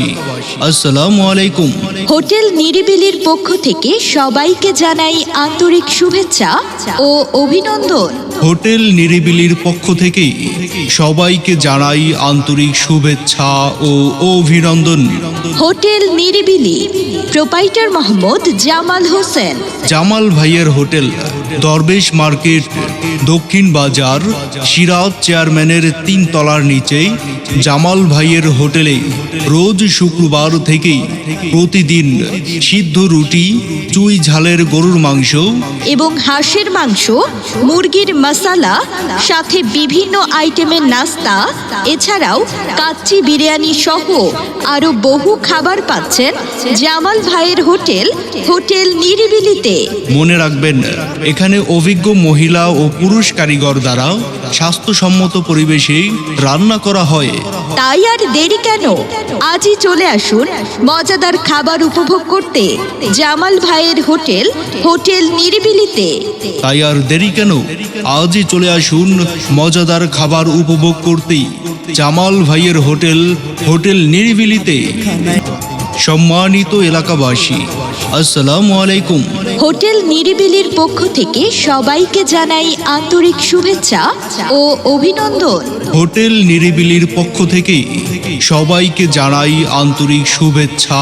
এলাকাবাসী আসসালামু আলাইকুম। হোটেল নিরিবিলির পক্ষ থেকে সবাইকে জানাই আন্তরিক শুভেচ্ছা ও অভিনন্দন। হোটেল নিরিবিলির পক্ষ থেকে সবাইকে জানাই আন্তরিক শুভেচ্ছা ও অভিনন্দন। হোটেল নিরিবিলি। প্রোপাইটার মোহাম্মদ জামাল হোসেন। জামাল ভাইয়ের হোটেল দরবেশ মার্কেট দক্ষিণ বাজার সিরাজ চেয়ারম্যানের তিন তলার নিচেই জামাল ভাইয়ের হোটেলে রোজ শুক্রবার থেকেই প্রতিদিন সিদ্ধ রুটি চুই ঝালের গরুর মাংস এবং হাঁসের মাংস মুরগির মশালা সাথে বিভিন্ন আইটেমের নাস্তা এছাড়াও কাচ্চি বিরিয়ানি সহ আরও বহু খাবার পাচ্ছেন জামাল ভাইয়ের হোটেল হোটেল নিরিবিলিতে। মনে রাখবেন এখানে অভিজ্ঞ মহিলা ও পুরুষ কারিগর দ্বারা স্বাস্থ্যসম্মত পরিবেশে রান্না করা হয়। তাই আর দেরি কেন? আজই চলে আসুন মজাদার খাবার উপভোগ করতে জামাল ভাইয়ের হোটেল হোটেল নিরিবিলিতে। তাই আর দেরি কেন? আজই চলে আসুন মজাদার খাবার উপভোগ করতে জামাল ভাইয়ের হোটেল হোটেল নিরিবিলিতে। সম্মানিত এলাকাবাসী আসসালামু আলাইকুম। হোটেল নিরিবিলির পক্ষ থেকে সবাইকে জানাই আন্তরিক শুভেচ্ছা ও অভিনন্দন। হোটেল নিরিবিলির পক্ষ থেকে সবাইকে জানাই আন্তরিক শুভেচ্ছা